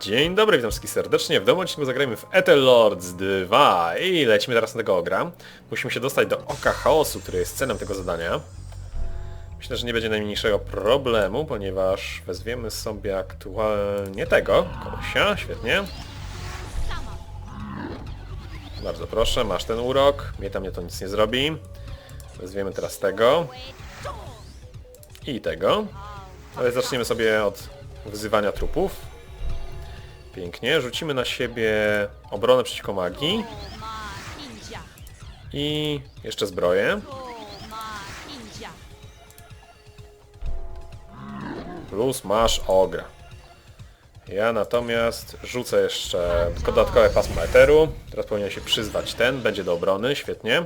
Dzień dobry, witam wszystkich serdecznie. W nowym odcinku zagrajmy w Ethelords 2 i lecimy teraz na tego ogra. Musimy się dostać do Oka Chaosu, który jest celem tego zadania. Myślę, że nie będzie najmniejszego problemu, ponieważ wezwiemy sobie aktualnie tego, kolesia, świetnie. Bardzo proszę, masz ten urok, mnie tam mnie to nic nie zrobi. Wezwiemy teraz tego. I tego. Ale zaczniemy sobie od wyzywania trupów. Pięknie. Rzucimy na siebie obronę przeciwko magii i jeszcze zbroję. Plus masz ogra. Ja natomiast rzucę jeszcze dodatkowe pasmo eteru. Teraz powinien się przyzwać ten. Będzie do obrony. Świetnie.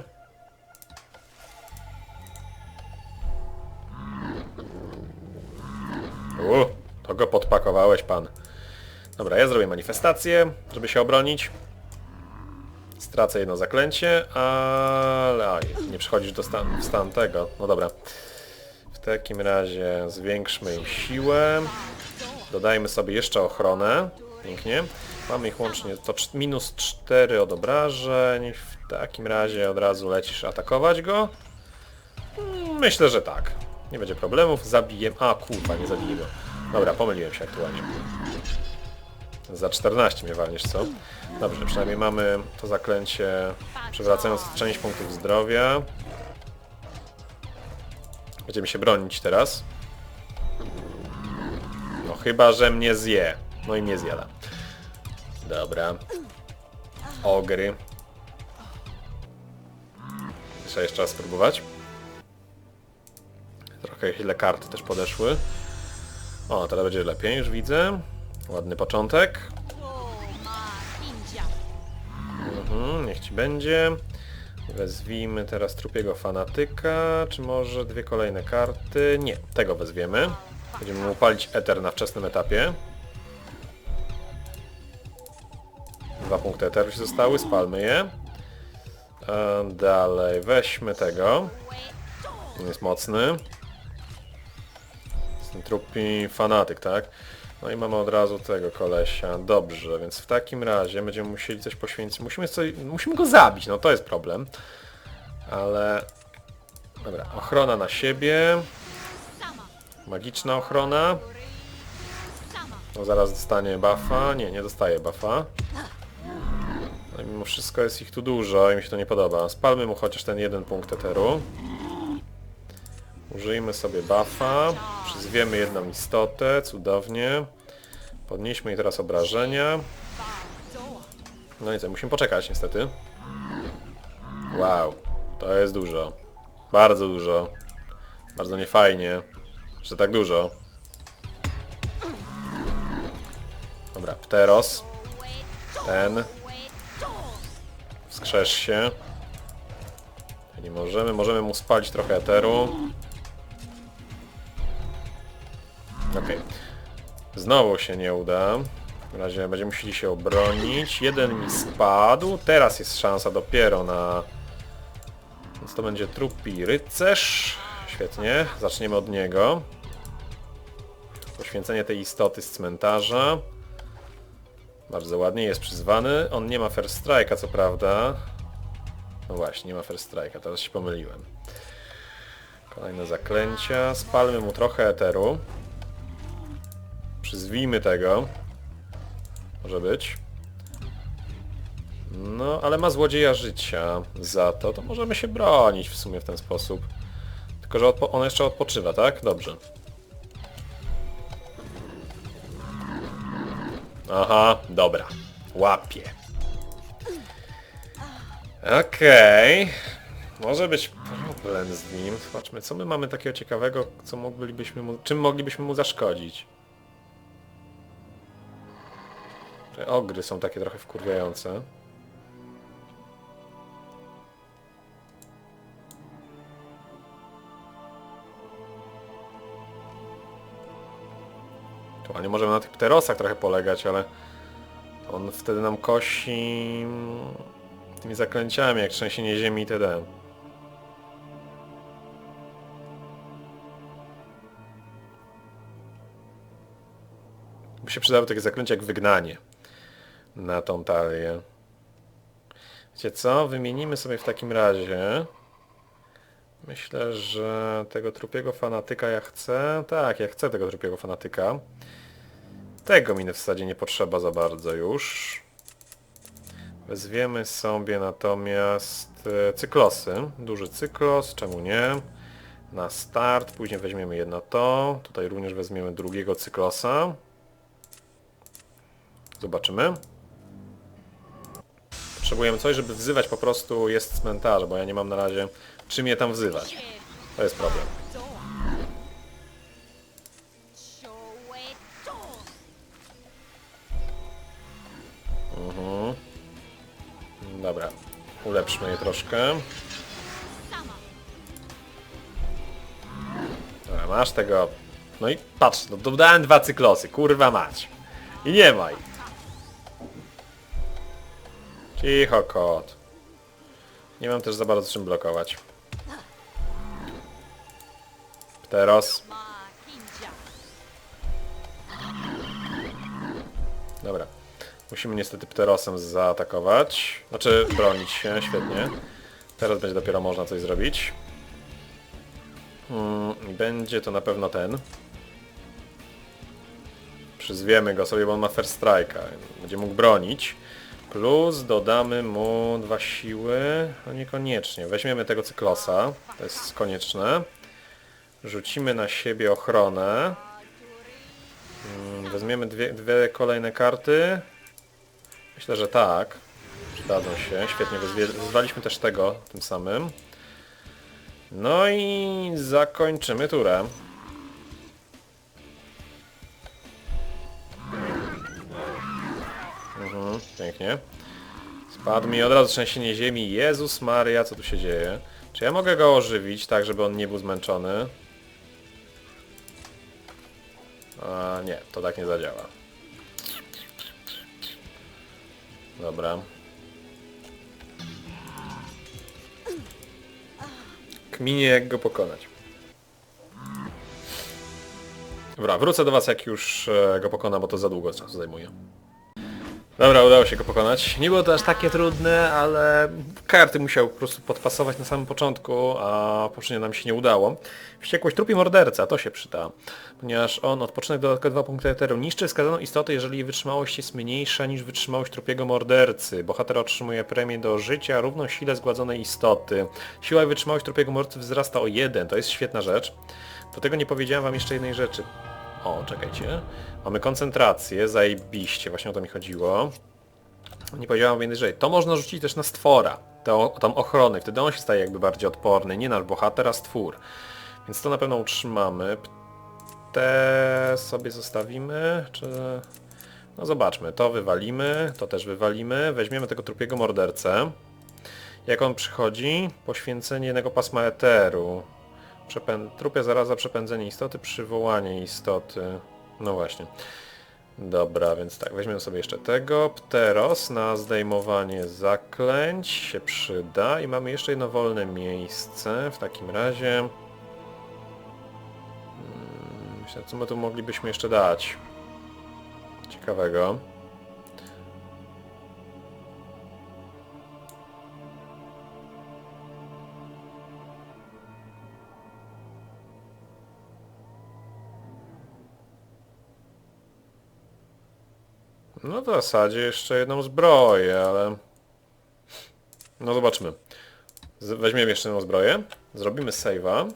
U, to go podpakowałeś pan. Dobra, ja zrobię manifestację, żeby się obronić. Stracę jedno zaklęcie, ale... Aj, nie przychodzisz do stan, stan tego. No dobra. W takim razie zwiększmy im siłę. Dodajmy sobie jeszcze ochronę. Pięknie. Mamy ich łącznie to minus 4 od obrażeń. W takim razie od razu lecisz atakować go. Myślę, że tak. Nie będzie problemów. Zabiję... A kurwa, nie zabiję go. Dobra, pomyliłem się aktualnie. Za 14 mnie walniesz, co? Dobrze, przynajmniej mamy to zaklęcie przewracając część punktów zdrowia. Będziemy się bronić teraz. No chyba, że mnie zje. No i mnie zjada. Dobra. Ogry. Muszę jeszcze raz spróbować. Trochę ile karty też podeszły. O, teraz będzie lepiej, już widzę. Ładny początek. Mhm, niech ci będzie. Wezwijmy teraz trupiego fanatyka, czy może dwie kolejne karty? Nie, tego wezwiemy. Będziemy mu upalić eter na wczesnym etapie. Dwa punkty eteru się zostały, spalmy je. E, Dalej, weźmy tego. On jest mocny. Jest ten trupi fanatyk, tak? No i mamy od razu tego kolesia. Dobrze, więc w takim razie będziemy musieli coś poświęcić. Musimy, coś, musimy go zabić, no to jest problem. Ale... Dobra, ochrona na siebie. Magiczna ochrona. No zaraz dostanie buffa. Nie, nie dostaje buffa. Ale mimo wszystko jest ich tu dużo i mi się to nie podoba. Spalmy mu chociaż ten jeden punkt eteru. Użyjmy sobie buffa. Przyzwiemy jedną istotę. Cudownie. Podnieśmy jej teraz obrażenia. No i co, musimy poczekać niestety. Wow, to jest dużo. Bardzo dużo. Bardzo niefajnie, że tak dużo. Dobra, Pteros. Ten. Wskrzesz się. Nie możemy, możemy mu spalić trochę eteru. Okej. Znowu się nie uda. W razie będziemy musieli się obronić. Jeden mi spadł. Teraz jest szansa dopiero na... Więc to będzie trupi rycerz. Świetnie. Zaczniemy od niego. Poświęcenie tej istoty z cmentarza. Bardzo ładnie jest przyzwany. On nie ma first strike'a co prawda. No właśnie, nie ma first strike'a. Teraz się pomyliłem. Kolejne zaklęcia. Spalmy mu trochę eteru. Przyzwijmy tego. Może być. No, ale ma złodzieja życia za to, to możemy się bronić w sumie w ten sposób. Tylko, że on jeszcze odpoczywa, tak? Dobrze. Aha, dobra. Łapie. Okej. Może być problem z nim. Zobaczmy, co my mamy takiego ciekawego, co moglibyśmy mu, czym moglibyśmy mu zaszkodzić. Te ogry są takie trochę wkurwiające. Tu, nie możemy na tych pterosach trochę polegać, ale on wtedy nam kosi tymi zaklęciami, jak trzęsienie ziemi itd. by się przydały takie zaklęcia jak wygnanie na tą talię. Wiecie co? Wymienimy sobie w takim razie. Myślę, że tego trupiego fanatyka ja chcę. Tak, ja chcę tego trupiego fanatyka. Tego mi w zasadzie nie potrzeba za bardzo już. Wezwiemy sobie natomiast e, cyklosy. Duży cyklos, czemu nie? Na start, później weźmiemy jedno to. Tutaj również weźmiemy drugiego cyklosa. Zobaczymy. Potrzebujemy coś, żeby wzywać po prostu jest cmentarz, bo ja nie mam na razie czym je tam wzywać. To jest problem. Mhm. Dobra, ulepszmy je troszkę. Dobra, masz tego. No i patrz, no dodałem dwa cyklosy, kurwa mać. I nie ma ich. Cicho kot. Nie mam też za bardzo czym blokować. Pteros. Dobra. Musimy niestety Pterosem zaatakować. Znaczy bronić się, świetnie. Teraz będzie dopiero można coś zrobić. Hmm, będzie to na pewno ten. Przyzwiemy go sobie, bo on ma first strike'a. Będzie mógł bronić. Plus dodamy mu dwa siły. No niekoniecznie. Weźmiemy tego cyklosa. To jest konieczne. Rzucimy na siebie ochronę. Mm, Weźmiemy dwie, dwie kolejne karty. Myślę, że tak. Przydadzą się. Świetnie, wyzwaliśmy też tego tym samym. No i zakończymy turę. Pięknie. Spadł mi od razu trzęsienie ziemi. Jezus Maria, co tu się dzieje? Czy ja mogę go ożywić tak, żeby on nie był zmęczony? A, nie, to tak nie zadziała. Dobra. Kminie jak go pokonać. Dobra, wrócę do was jak już e, go pokonam, bo to za długo czasu zajmuje. Dobra, udało się go pokonać. Nie było to aż takie trudne, ale karty musiał po prostu podpasować na samym początku, a poprzednio nam się nie udało. Wściekłość trupi morderca, to się przyda, ponieważ on odpoczynek dodatkowe 2 punkty eteru niszczy wskazaną istotę, jeżeli wytrzymałość jest mniejsza niż wytrzymałość trupiego mordercy. Bohater otrzymuje premię do życia równą sile zgładzonej istoty. Siła i wytrzymałość trupiego mordercy wzrasta o 1, to jest świetna rzecz. Do tego nie powiedziałem wam jeszcze jednej rzeczy. O, czekajcie. Mamy koncentrację, zajebiście, właśnie o to mi chodziło. Nie powiedziałem więcej rzeczy. To można rzucić też na stwora, tę tą ochronę, wtedy on się staje jakby bardziej odporny, nie nasz bohater, a stwór. Więc to na pewno utrzymamy. Te sobie zostawimy, czy... No zobaczmy, to wywalimy, to też wywalimy, weźmiemy tego trupiego mordercę. Jak on przychodzi? Poświęcenie jednego pasma eteru. Przepę... Trupia zaraza, przepędzenie istoty, przywołanie istoty. No właśnie. Dobra, więc tak, weźmiemy sobie jeszcze tego. Pteros na zdejmowanie zaklęć się przyda. I mamy jeszcze jedno wolne miejsce. W takim razie... Hmm, Myślę, co my tu moglibyśmy jeszcze dać? Ciekawego. No w zasadzie jeszcze jedną zbroję, ale... No zobaczmy. Weźmiemy jeszcze jedną zbroję. Zrobimy save'a.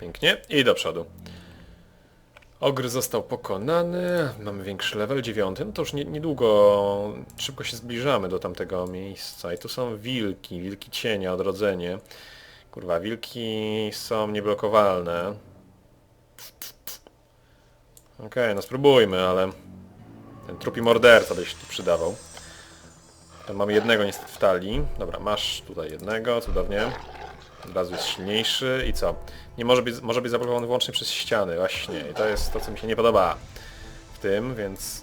Pięknie. I do przodu. Ogr został pokonany. Mamy większy level, dziewiąty. No to już nie, niedługo, szybko się zbliżamy do tamtego miejsca. I tu są wilki, wilki cienia, odrodzenie. Kurwa, wilki są nieblokowalne. Okej, no spróbujmy, ale ten trupi morderca by się tu przydawał. Tam mamy jednego niestety w talii. Dobra, masz tutaj jednego, cudownie. Od razu jest silniejszy i co? Nie może być, może być zablokowany wyłącznie przez ściany, właśnie. I to jest to, co mi się nie podoba w tym, więc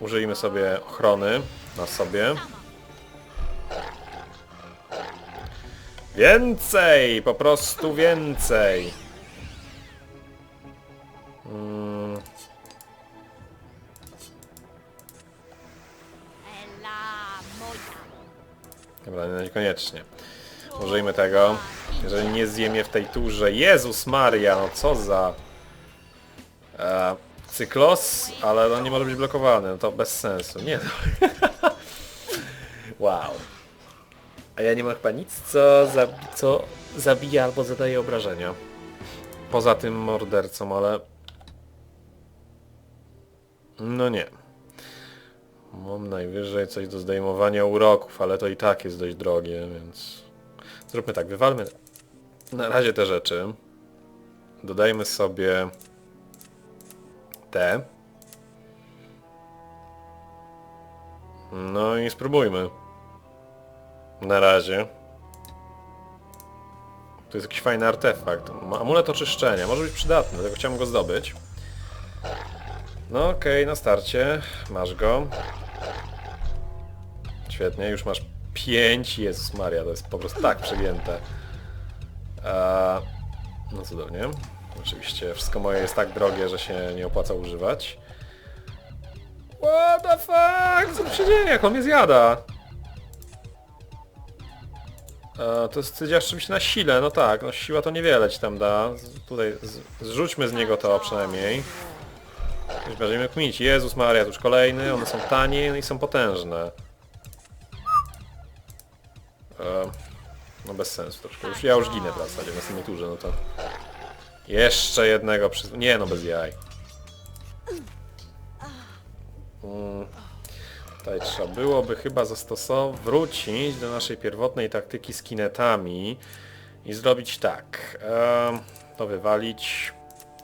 użyjmy sobie ochrony na sobie. Więcej! Po prostu więcej! Mm. Dobra, no niekoniecznie. Użyjmy tego. Jeżeli nie zjem je w tej turze... Jezus Maria, no co za... E, cyklos, ale on nie może być blokowany, no to bez sensu. Nie no. wow. A ja nie mam chyba nic, co, co zabija albo zadaje obrażenia. Poza tym mordercą, ale no nie. Mam najwyżej coś do zdejmowania uroków, ale to i tak jest dość drogie, więc... Zróbmy tak, wywalmy na razie te rzeczy. Dodajmy sobie te. No i spróbujmy. Na razie. To jest jakiś fajny artefakt. Amulet oczyszczenia. Może być przydatny, dlatego chciałem go zdobyć. No okej, na starcie. Masz go. Świetnie, już masz 5. Jezus Maria, to jest po prostu tak przegięte. A, no cudownie. Oczywiście wszystko moje jest tak drogie, że się nie opłaca używać. What the fuck? Co tu się dzieje? Jak on mnie zjada? E, to jest oczywiście na sile, no tak, no siła to niewiele ci tam da. Z, tutaj z, zrzućmy z niego to przynajmniej. Już będziemy kmić. Jezus Maria, tu już kolejny, one są tanie i są potężne. E, no bez sensu troszkę. Już, ja już ginę w zasadzie w następnej turze, no to... Jeszcze jednego przy... Nie no, bez jaj. Mm. Tutaj trzeba byłoby chyba zastosować, wrócić do naszej pierwotnej taktyki z kinetami i zrobić tak. To wywalić,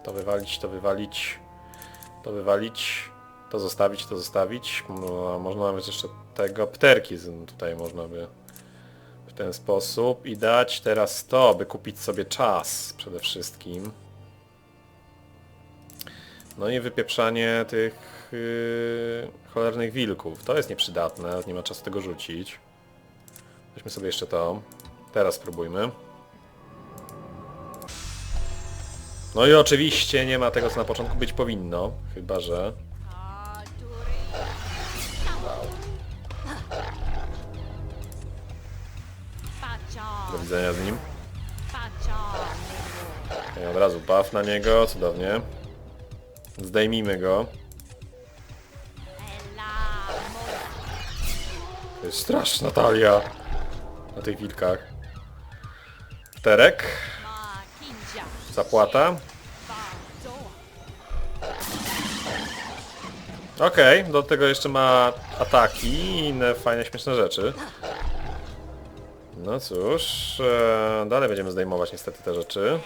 to wywalić, to wywalić, to wywalić, to zostawić, to zostawić. No, można nawet jeszcze tego pterki z- tutaj można by w ten sposób i dać teraz to, by kupić sobie czas przede wszystkim. No i wypieprzanie tych yy, cholernych wilków. To jest nieprzydatne, nie ma czasu tego rzucić. Weźmy sobie jeszcze to. Teraz spróbujmy. No i oczywiście nie ma tego, co na początku być powinno. Chyba, że... Do widzenia z nim. I od razu buff na niego, cudownie. Zdejmijmy go. To jest straszna talia na tych wilkach. Terek, zapłata. Okej, do tego jeszcze ma ataki i inne fajne, śmieszne rzeczy. No cóż, e, dalej będziemy zdejmować niestety te rzeczy.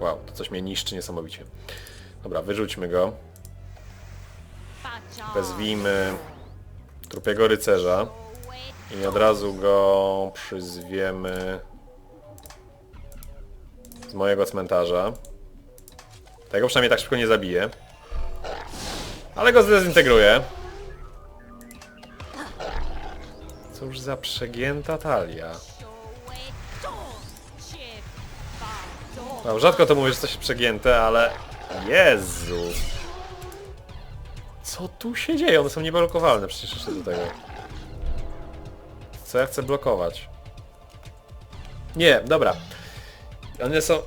Wow, to coś mnie niszczy niesamowicie. Dobra, wyrzućmy go. Wezwijmy trupiego rycerza i od razu go przyzwiemy z mojego cmentarza. Tego przynajmniej tak szybko nie zabiję. Ale go zdezintegruję. Cóż za przegięta talia. No, rzadko to mówię, że coś przegięte, ale... Jezu! Co tu się dzieje? One są nieblokowalne przecież jeszcze do tego. Co ja chcę blokować? Nie, dobra. One są...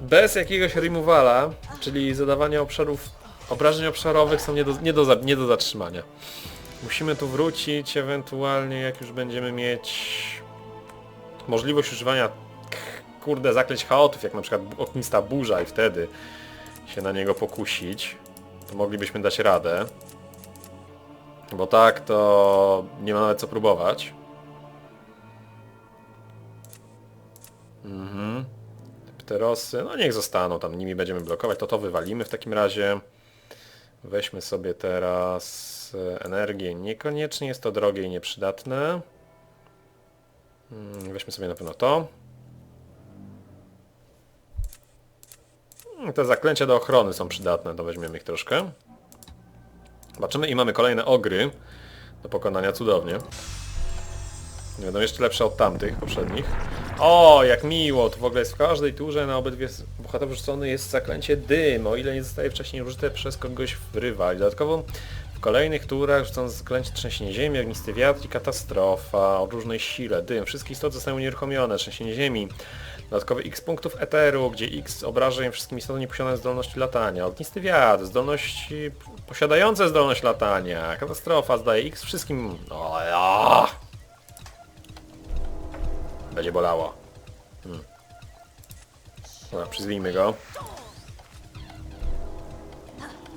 Bez jakiegoś removala, czyli zadawania obszarów... Obrażeń obszarowych są nie do, nie do, nie do zatrzymania. Musimy tu wrócić, ewentualnie jak już będziemy mieć możliwość używania kurde zakleć chaotów, jak na przykład ognista burza i wtedy się na niego pokusić, to moglibyśmy dać radę. Bo tak to nie ma nawet co próbować. Mhm. Te Pterosy, no niech zostaną, tam nimi będziemy blokować, to to wywalimy w takim razie. Weźmy sobie teraz e, energię, niekoniecznie jest to drogie i nieprzydatne. Mm, Weźmy sobie na pewno to. Mm, Te zaklęcia do ochrony są przydatne, to weźmiemy ich troszkę. Zobaczymy i mamy kolejne ogry do pokonania cudownie. Nie będą jeszcze lepsze od tamtych poprzednich. O, jak miło! Tu w ogóle jest w każdej turze na obydwie bohaterów rzucony jest zaklęcie dym, o ile nie zostaje wcześniej użyte przez kogoś w rywali. Dodatkowo w kolejnych turach rzucone zaklęcie trzęsienie ziemi, ognisty wiatr i katastrofa o różnej sile. Dym. Wszystkie istoty zostają unieruchomione. Trzęsienie ziemi. Dodatkowy x punktów eteru, gdzie x obrażeń wszystkim istotom nieposiadają zdolności latania. Ognisty wiatr, zdolności posiadające zdolność latania. Katastrofa zdaje x wszystkim... O, ja. Będzie bolało. Hmm. Dobra, przyzwijmy go.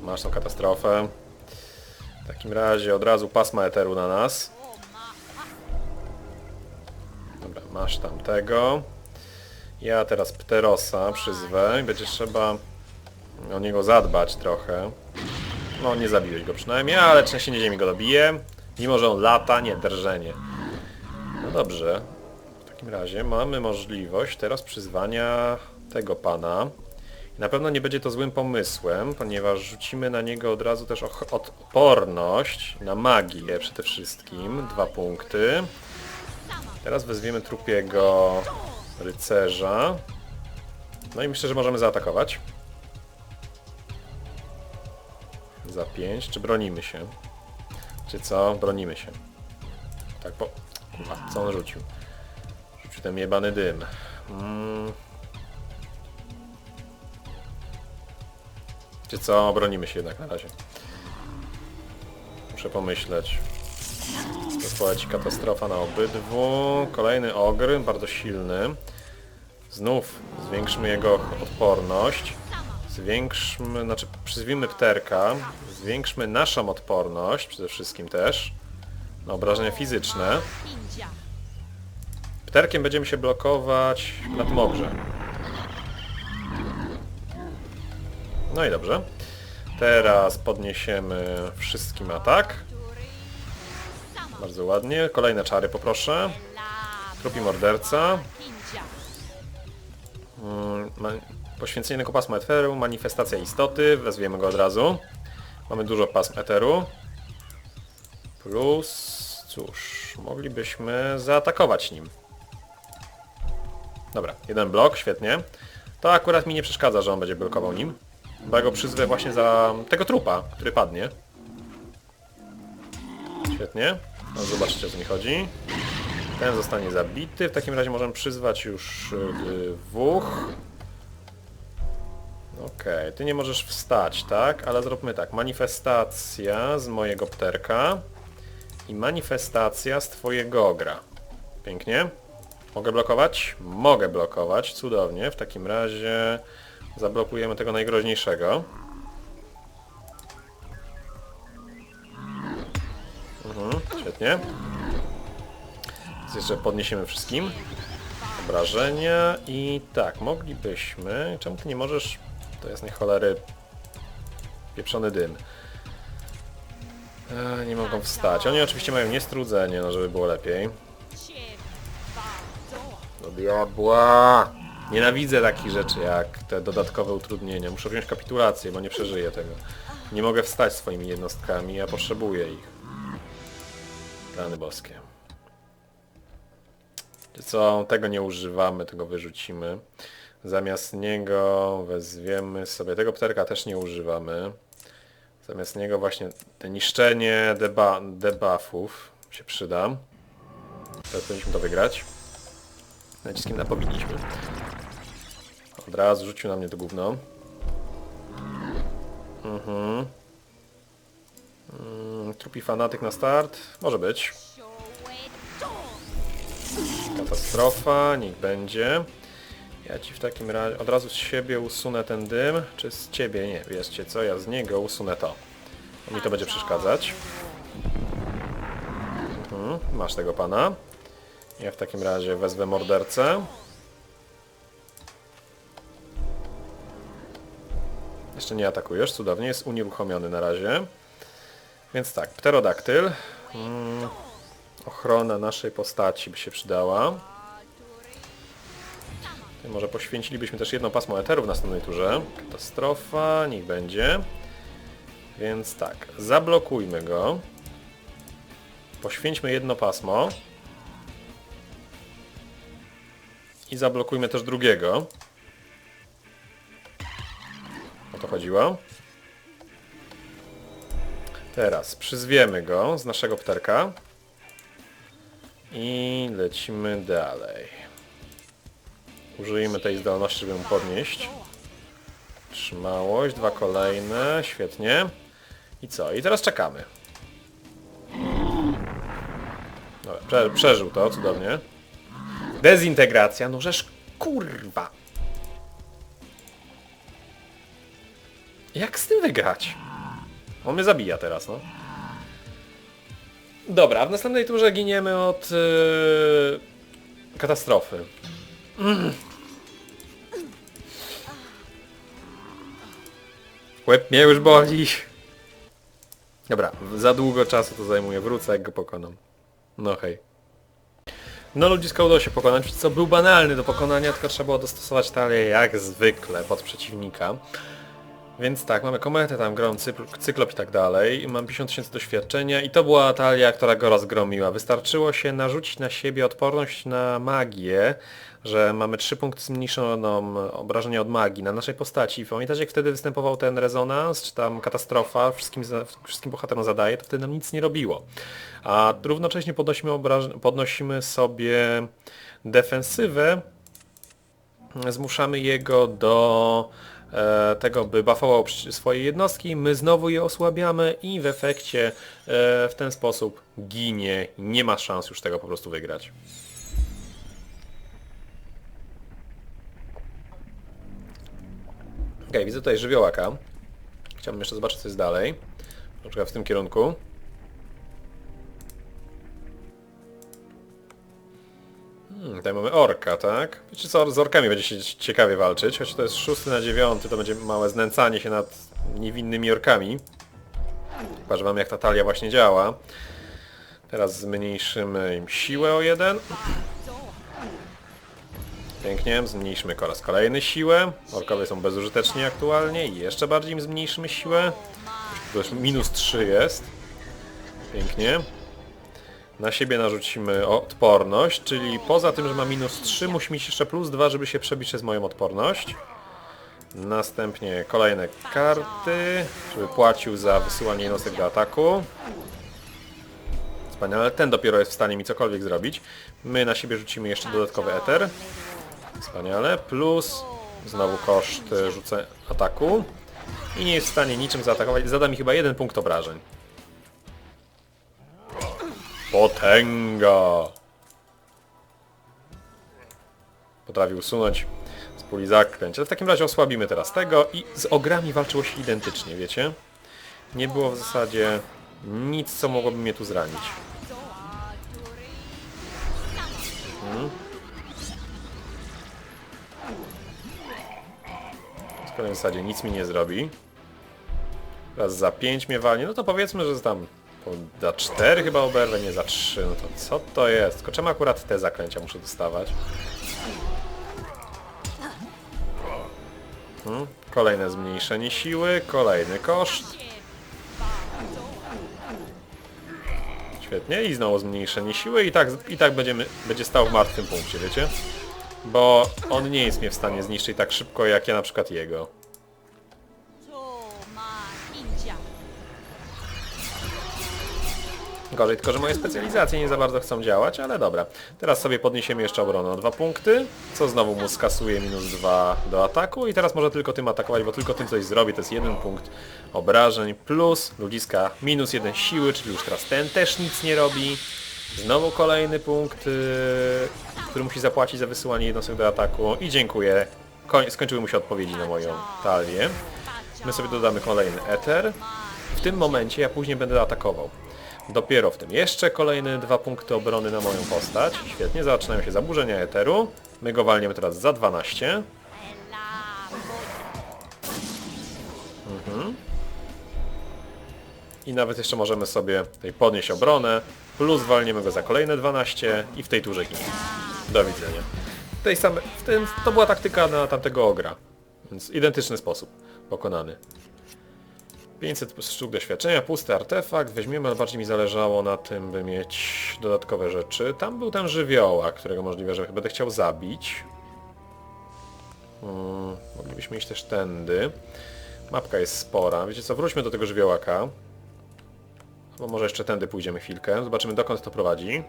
Masz tą katastrofę. W takim razie od razu pasma eteru na nas. Dobra, masz tamtego. Ja teraz Pterosa przyzwę i będzie trzeba o niego zadbać trochę. No, nie zabiłeś go przynajmniej, ale trzęsienie ziemi go dobije. Mimo, że on lata, nie, drżenie. No dobrze. W takim razie mamy możliwość teraz przyzwania tego pana. Na pewno nie będzie to złym pomysłem, ponieważ rzucimy na niego od razu też odporność na magię przede wszystkim. Dwa punkty. Teraz wezwiemy trupiego rycerza. No i myślę, że możemy zaatakować. Za 5. Czy bronimy się? Czy co? Bronimy się. Tak. Kurwa, co on rzucił? Rzucił ten jebany dym. Mm. Co? Obronimy się jednak na razie. Muszę pomyśleć. Zespoła ci katastrofa na obydwu. Kolejny ogry, bardzo silny. Znów zwiększmy jego odporność. Zwiększmy, znaczy przyzwijmy pterka. Zwiększmy naszą odporność przede wszystkim też. Na obrażenia fizyczne. Pterkiem będziemy się blokować na tmogrze. No i dobrze. Teraz podniesiemy wszystkim atak. Bardzo ładnie. Kolejne czary poproszę. Trupi morderca. Mm, Poświęcenie pasma eteru, manifestacja istoty, wezwiemy go od razu. Mamy dużo pasm eteru. Plus, cóż, moglibyśmy zaatakować nim. Dobra, jeden blok, świetnie. To akurat mi nie przeszkadza, że on będzie blokował nim. Bo ja go przyzwę właśnie za tego trupa, który padnie. Świetnie. No, zobaczcie o co mi chodzi. Ten zostanie zabity. W takim razie możemy przyzwać już y, dwóch. Okej, ty nie możesz wstać, tak? Ale zróbmy tak. Manifestacja z mojego pterka i manifestacja z twojego ogra. Pięknie. Mogę blokować? Mogę blokować. Cudownie. W takim razie zablokujemy tego najgroźniejszego. Mhm, świetnie. Więc jeszcze podniesiemy wszystkim obrażenia i tak, moglibyśmy... Czemu ty nie możesz... To jasnej cholery... Pieprzony dym. E, nie mogą wstać. Oni oczywiście mają niestrudzenie, no żeby było lepiej. Do diabła! Nienawidzę takich rzeczy jak te dodatkowe utrudnienia. Muszę wziąć kapitulację, bo nie przeżyję tego. Nie mogę wstać swoimi jednostkami, ja potrzebuję ich. Rany boskie. Co? Tego nie używamy, tego wyrzucimy. Zamiast niego wezwiemy sobie... Tego pterka też nie używamy. Zamiast niego właśnie te niszczenie deba debuffów się przyda. Teraz powinniśmy to wygrać. Naciskiem na powinniśmy. Od razu rzucił na mnie to gówno. Mhm. Mm, trupi fanatyk na start. Może być. Katastrofa, niech będzie. Ja ci w takim razie od razu z siebie usunę ten dym. Czy z ciebie? Nie, wieszcie co, ja z niego usunę to. Mi to będzie przeszkadzać. Mhm, masz tego pana. Ja w takim razie wezwę mordercę. Jeszcze nie atakujesz, cudownie, jest unieruchomiony na razie. Więc tak, pterodaktyl. Mm, ochrona naszej postaci by się przydała. Tutaj może poświęcilibyśmy też jedno pasmo eteru w następnej turze. Katastrofa, niech będzie. Więc tak, zablokujmy go. Poświęćmy jedno pasmo. I zablokujmy też drugiego. O to chodziło. Teraz przyzwiemy go z naszego pterka. I lecimy dalej. Użyjmy tej zdolności, żeby mu podnieść. Trzymałość, dwa kolejne, świetnie. I co? I teraz czekamy. Dobra, prze przeżył to, cudownie. Dezintegracja, no żeż kurwa. Jak z tym wygrać? On mnie zabija teraz, no. Dobra, w następnej turze giniemy od yy, katastrofy. Mm. Łeb mnie już boli. Dobra, za długo czasu to zajmuje, wrócę jak go pokonam. No hej. No ludziska udało się pokonać, co był banalny do pokonania, tylko trzeba było dostosować talię jak zwykle pod przeciwnika. Więc tak, mamy kometę, tam grom cyklop i tak dalej, mam 50 tysięcy doświadczenia i to była talia, która go rozgromiła. Wystarczyło się narzucić na siebie odporność na magię, że mamy 3 punkty zmniejszoną obrażenia od magii na naszej postaci. Pamiętacie jak wtedy występował ten rezonans, czy tam katastrofa, wszystkim, wszystkim bohaterom zadaje, to wtedy nam nic nie robiło. A równocześnie podnosimy, podnosimy sobie defensywę, zmuszamy jego do tego, by buffował swoje jednostki, my znowu je osłabiamy i w efekcie e, w ten sposób ginie. Nie ma szans już tego po prostu wygrać. Okej, widzę tutaj żywiołaka. Chciałbym jeszcze zobaczyć co jest dalej. Na przykład w tym kierunku. Hmm, tutaj mamy orka, tak? Wiecie co, z orkami będzie się ciekawie walczyć, choć to jest szósty na dziewiąty, to będzie małe znęcanie się nad niewinnymi orkami. Patrz wam jak ta talia właśnie działa. Teraz zmniejszymy im siłę o jeden. Pięknie, zmniejszymy po raz kolejny siłę. Orkowie są bezużyteczni aktualnie i jeszcze bardziej im zmniejszymy siłę. To już minus 3 jest. Pięknie. Na siebie narzucimy odporność, czyli poza tym, że ma minus 3, musi mieć jeszcze plus 2, żeby się przebić przez moją odporność. Następnie kolejne karty, żeby płacił za wysyłanie jednostek do ataku. Wspaniale, ten dopiero jest w stanie mi cokolwiek zrobić. My na siebie rzucimy jeszcze dodatkowy eter. Wspaniale, plus znowu koszt y, rzucę ataku. I nie jest w stanie niczym zaatakować, zada mi chyba jeden punkt obrażeń. Potęga! Potrafi usunąć z puli zaklęć. Ale w takim razie osłabimy teraz tego i z ogrami walczyło się identycznie, wiecie? Nie było w zasadzie nic, co mogłoby mnie tu zranić. Mhm. W zasadzie nic mi nie zrobi. Teraz za 5 mnie walnie, no to powiedzmy, że tam za 4 chyba oberwę, nie za 3, no to co to jest? Tylko czemu akurat te zaklęcia muszę dostawać? Hmm. Kolejne zmniejszenie siły, kolejny koszt. Świetnie, i znowu zmniejszenie siły i tak, i tak będziemy, będzie stał w martwym punkcie, wiecie? Bo on nie jest mnie w stanie zniszczyć tak szybko jak ja na przykład jego. Gorzej tylko, że moje specjalizacje nie za bardzo chcą działać, ale dobra. Teraz sobie podniesiemy jeszcze obronę o dwa punkty, co znowu mu skasuje minus 2 do ataku i teraz może tylko tym atakować, bo tylko tym coś zrobi, to jest jeden punkt obrażeń, plus ludziska minus jeden siły, czyli już teraz ten też nic nie robi. Znowu kolejny punkt, yy, który musi zapłacić za wysyłanie jednostek do ataku i dziękuję. Koń, skończyły mu się odpowiedzi na moją talię. My sobie dodamy kolejny eter. W tym momencie ja później będę atakował. Dopiero w tym jeszcze kolejne dwa punkty obrony na moją postać. Świetnie, zaczynają się zaburzenia eteru. My go walniemy teraz za 12. Mhm. I nawet jeszcze możemy sobie tutaj podnieść obronę, plus walniemy go za kolejne 12 i w tej turze ginie. Do widzenia. Tej same, w tym, to była taktyka na tamtego ogra. Więc identyczny sposób pokonany. 500 sztuk doświadczenia, pusty artefakt, weźmiemy, ale bardziej mi zależało na tym, by mieć dodatkowe rzeczy. Tam był ten żywiołak, którego możliwe, że będę chciał zabić. Mm, moglibyśmy iść też tędy. Mapka jest spora. Wiecie co, wróćmy do tego żywiołaka. Bo może jeszcze tędy pójdziemy chwilkę. Zobaczymy dokąd to prowadzi.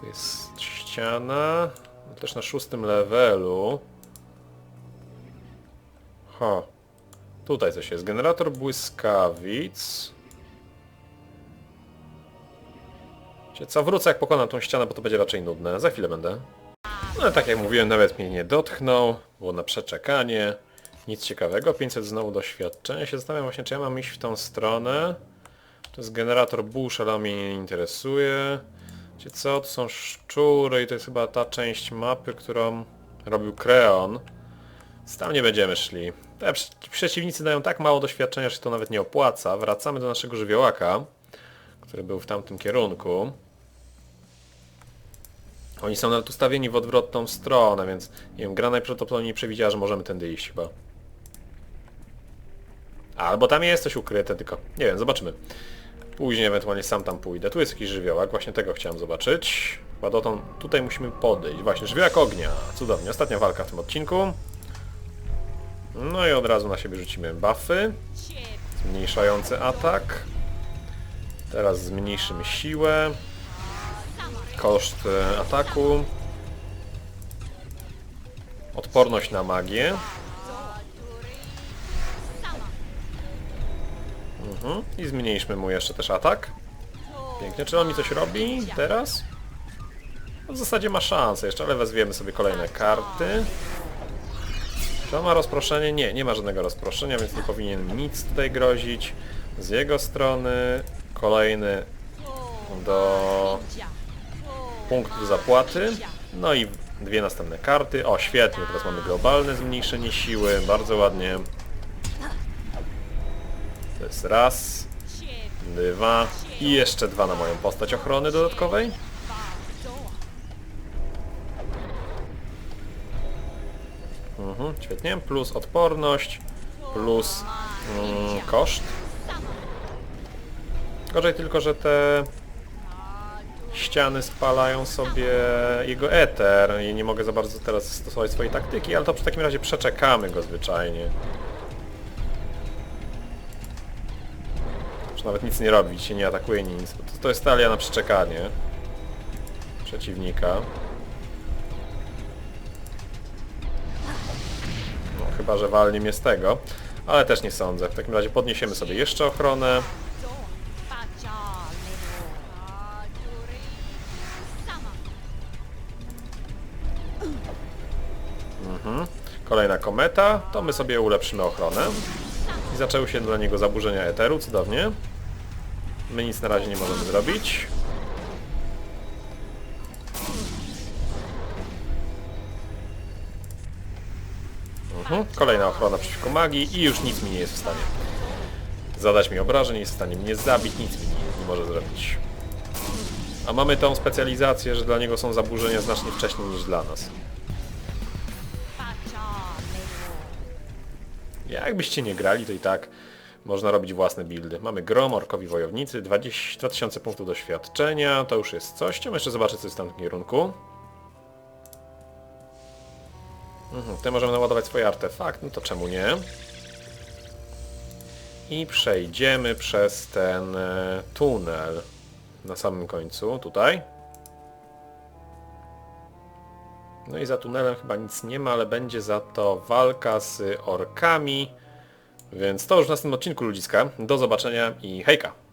Tu jest ściana. Też na szóstym levelu. Ha. Tutaj coś jest. Generator błyskawic. Co, wrócę jak pokonam tą ścianę, bo to będzie raczej nudne. Za chwilę będę. No tak jak mówiłem, nawet mnie nie dotknął. Było na przeczekanie. Nic ciekawego. 500 znowu doświadczenia. Się zastanawiam właśnie, czy ja mam iść w tą stronę. To jest generator burz, ale mnie nie interesuje. Wiecie co, to są szczury i to jest chyba ta część mapy, którą robił Kreon. Tam nie będziemy szli. Te przeciwnicy dają tak mało doświadczenia, że to nawet nie opłaca. Wracamy do naszego żywiołaka, który był w tamtym kierunku. Oni są nawet ustawieni w odwrotną stronę, więc nie wiem, gra najprawdopodobniej nie przewidziała, że możemy tędy iść chyba. Albo tam jest coś ukryte, tylko nie wiem, zobaczymy. Później ewentualnie sam tam pójdę. Tu jest jakiś żywiołak, właśnie tego chciałem zobaczyć. Chyba dotąd tutaj musimy podejść. Właśnie, żywiołak ognia. Cudownie. Ostatnia walka w tym odcinku. No i od razu na siebie rzucimy buffy. Zmniejszający atak. Teraz zmniejszymy siłę. Koszt e, ataku. Odporność na magię. Mhm. I zmniejszmy mu jeszcze też atak. Pięknie. Czy on mi coś robi teraz? No w zasadzie ma szansę jeszcze, ale wezwiemy sobie kolejne karty. Czy on ma rozproszenie? Nie, nie ma żadnego rozproszenia, więc nie powinien nic tutaj grozić. Z jego strony kolejny do punktu do zapłaty. No i dwie następne karty. O, świetnie, teraz mamy globalne zmniejszenie siły, bardzo ładnie. To jest raz, dwa i jeszcze dwa na moją postać ochrony dodatkowej. Mhm, świetnie, plus odporność, plus mm, koszt. Gorzej tylko, że te ściany spalają sobie jego eter i nie mogę za bardzo teraz stosować swojej taktyki, ale to w takim razie przeczekamy go zwyczajnie. Już nawet nic nie robić, się nie atakuje nic. To, to jest talia na przeczekanie przeciwnika. Chyba, że walnie mnie z tego. Ale też nie sądzę. W takim razie podniesiemy sobie jeszcze ochronę. Kolejna kometa, to my sobie ulepszymy ochronę. I zaczęły się dla niego zaburzenia eteru, cudownie. My nic na razie nie możemy zrobić. Mhm. Kolejna ochrona przeciwko magii i już nic mi nie jest w stanie zadać mi obrażeń, nie jest w stanie mnie zabić, nic mi nie, nie może zrobić. A mamy tą specjalizację, że dla niego są zaburzenia znacznie wcześniej niż dla nas. Jakbyście nie grali, to i tak można robić własne buildy. Mamy Grom, Orkowi Wojownicy, 20 2000 punktów doświadczenia, to już jest coś. Chciałem jeszcze zobaczyć, co jest w tamtym kierunku. Mhm, tutaj możemy naładować swoje artefakt, no to czemu nie? I przejdziemy przez ten e, tunel na samym końcu, tutaj. No i za tunelem chyba nic nie ma, ale będzie za to walka z orkami. Więc to już w następnym odcinku ludziska. Do zobaczenia i hejka!